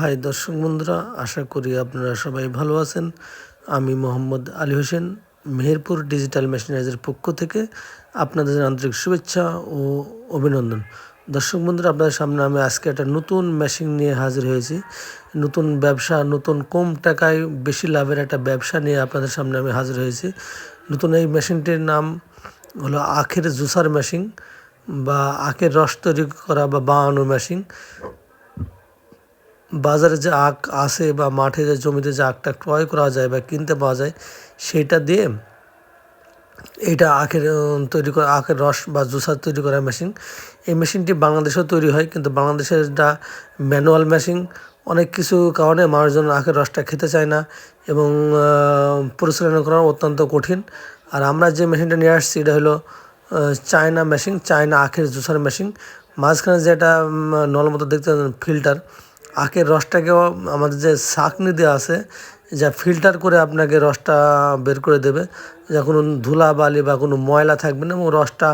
High দর্শক বন্ধুরা, আশা করি আপনারা সবাই ভালো আছেন। আমি মোহাম্মদ আলী হোসেন, মেহেরপুর ডিজিটাল মেশিনারিজের পক্ষ থেকে আপনাদের আন্তরিক শুভেচ্ছা ও অভিনন্দন। দর্শক বন্ধুরা, আপনাদের সামনে আমি আজকে একটা নতুন মেশিন নিয়ে হাজির হয়েছি। নতুন ব্যবসা, নতুন কম টাকায় বেশি লাভের একটা ব্যবসা নিয়ে আপনাদের সামনে আমি হাজির হয়েছি। নতুন এই মেশিনটির নাম হলো আখের জুসার মেশিন বা আখের রস তৈরি করা বা বানানো মেশিন বাজারে যে আখ আসে বা মাঠে যে জমিতে যে আখটা ক্রয় করা যায় বা কিনতে পাওয়া যায় সেইটা দিয়ে এইটা আখের তৈরি করা, আখের রস বা জুসার তৈরি করা মেশিন। এই মেশিনটি বাংলাদেশেও তৈরি হয়, কিন্তু বাংলাদেশের এটা ম্যানুয়াল মেশিন, অনেক কিছু কারণে মানুষজন আখের রসটা খেতে চায় না এবং পরিচালনা করা অত্যন্ত কঠিন। আর আমরা যে মেশিনটা নিয়ে আসছি, এটা হলো চায়না মেশিন, চায়না আখের জুসার মেশিন। মাঝখানে যেটা নল মতো দেখতে ফিল্টার। আখের রসটাকেও আমাদের যে শাকনি দেওয়া আছে, যা ফিল্টার করে আপনাকে রসটা বের করে দেবে। যা কোনো ধুলা বালি বা কোনো ময়লা থাকবে না, এবং রসটা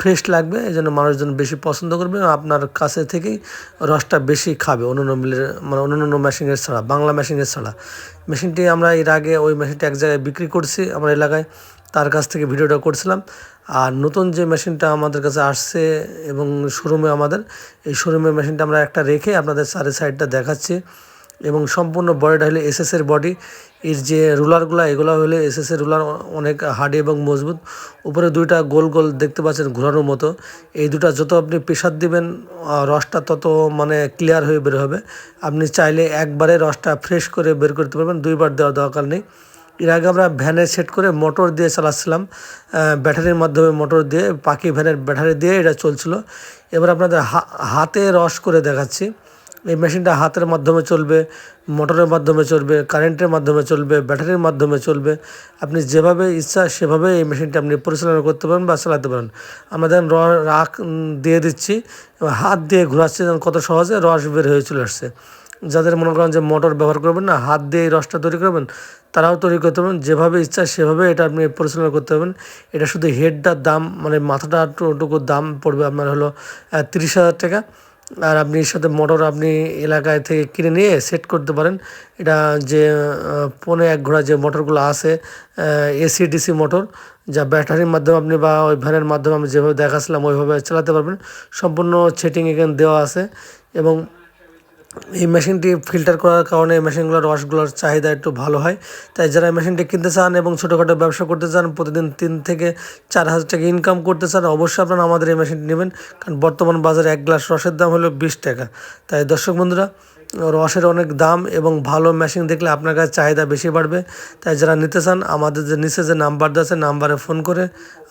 ফ্রেশ লাগবে, এই জন্য মানুষজন বেশি পছন্দ করবে। আপনার কাছে থেকেই রসটা বেশি খাবে অন্যান্য মিলের মানে অন্যান্য মেশিনের ছাড়া, বাংলা মেশিনের ছাড়া। মেশিনটি আমরা এর আগে ওই মেশিনটি এক জায়গায় বিক্রি করছি, আমার এলাকায় তার কাছ থেকে ভিডিওটা করছিলাম। আর নতুন যে মেশিনটা আমাদের কাছে আসছে এবং শোরুমে আমাদের, এই শোরুমের মেশিনটা আমরা একটা রেখে আপনাদের সাড়ে সাইডটা দেখাচ্ছি। এবং সম্পূর্ণ বডিটা হলে এসএসের বডি। এর যে রুলারগুলো, এগুলো হলে এসএসের রুলার অনেক হার্ডি এবং মজবুত। উপরে দুইটা গোল গোল দেখতে পাচ্ছেন ঘোরানোর মতো। এই দুটা যত আপনি প্রেশার দিবেন রসটা তত মানে ক্লিয়ার হয়ে বের হবে। আপনি চাইলে একবারে রসটা ফ্রেশ করে বের করতে পারবেন, দুইবার দেওয়া দরকার নেই। এর আগে আমরা ভ্যানে সেট করে মোটর দিয়ে চালাচ্ছিলাম ব্যাটারির মাধ্যমে মোটর দিয়ে, পাখি ভ্যানের ব্যাটারি দিয়ে এটা চলছিল। এবার আপনাদের হাতে রস করে দেখাচ্ছি। এই মেশিনটা হাতের মাধ্যমে চলবে, মোটরের মাধ্যমে চলবে, কারেন্টের মাধ্যমে চলবে, ব্যাটারির মাধ্যমে চলবে। আপনি যেভাবে ইচ্ছা সেভাবে এই মেশিনটা আপনি পরিচালনা করতে পারেন বা চালাতে পারেন। আমরা দেখেন রাখ দিয়ে দিচ্ছি হাত দিয়ে ঘোরাচ্ছি কত সহজে রস বের হয়ে চলে আসছে। যাদের মনে করেন যে মোটর ব্যবহার করবেন না, হাত দিয়ে এই রসটা তৈরি করবেন, তারাও তৈরি করতে পারবেন। যেভাবে ইচ্ছা সেভাবে এটা আপনি পরিচালনা করতে পারবেন। এটা শুধু হেডটার দাম মানে মাথাটা টুকু দাম পড়বে আপনার হলো তিরিশ হাজার টাকা। আর আপনি এর সাথে মোটর আপনি এলাকায় থেকে কিনে নিয়ে সেট করতে পারেন। এটা যে পনে এক ঘোড়া যে মোটরগুলো আছে এসি ডিসি মোটর, যা ব্যাটারির মাধ্যমে আপনি বা ওই ভ্যানের মাধ্যমে আমি যেভাবে দেখাচ্ছিলাম ওইভাবে চালাতে পারবেন। সম্পূর্ণ সেটিং এখানে দেওয়া আছে এবং এই মেশিনটি ফিল্টার করার কারণে এই মেশিনগুলোর রসগুলোর চাহিদা একটু ভালো হয়। তাই যারা মেশিনটি কিনতে চান এবং ছোটোখাটো ব্যবসা করতে চান, প্রতিদিন তিন থেকে চার হাজার টাকা ইনকাম করতে চান, অবশ্যই আপনারা আমাদের এই মেশিনটি নেবেন। কারণ বর্তমান বাজারে এক গ্লাস রসের দাম হলো বিশ টাকা। তাই দর্শক বন্ধুরা রসের অনেক দাম এবং ভালো মেশিন দেখলে আপনার কাছে চাহিদা বেশি বাড়বে। তাই যারা নিতে চান, আমাদের যে নিচে যে নাম্বার আছে নাম্বারে ফোন করে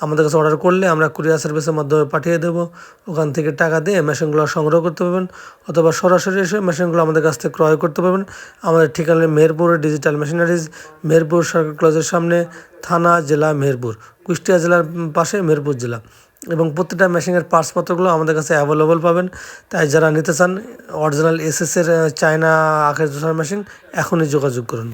আমাদের কাছে অর্ডার করলে আমরা কুরিয়ার সার্ভিসের মাধ্যমে পাঠিয়ে দেবো। ওখান থেকে টাকা দিয়ে মেশিনগুলো সংগ্রহ করতে পারবেন অথবা সরাসরি এসে মেশিনগুলো আমাদের কাছ থেকে ক্রয় করতে পারবেন। আমাদের ঠিকানা মেহেরপুর ডিজিটাল মেশিনারিজ মেহেরপুর সরকার কলেজের সামনে, থানা, জেলা, মেহেরপুর, কুষ্টিয়া জেলার পাশে মেহেরপুর জেলা। এবং প্রতিটা মেশিনের পার্টসপত্রগুলো আমাদের কাছে অ্যাভেলেবল পাবেন। তাই যারা নিতে চান অরিজিনাল এসএসের চায়না আখের জোসার মেশিন এখনই যোগাযোগ করুন।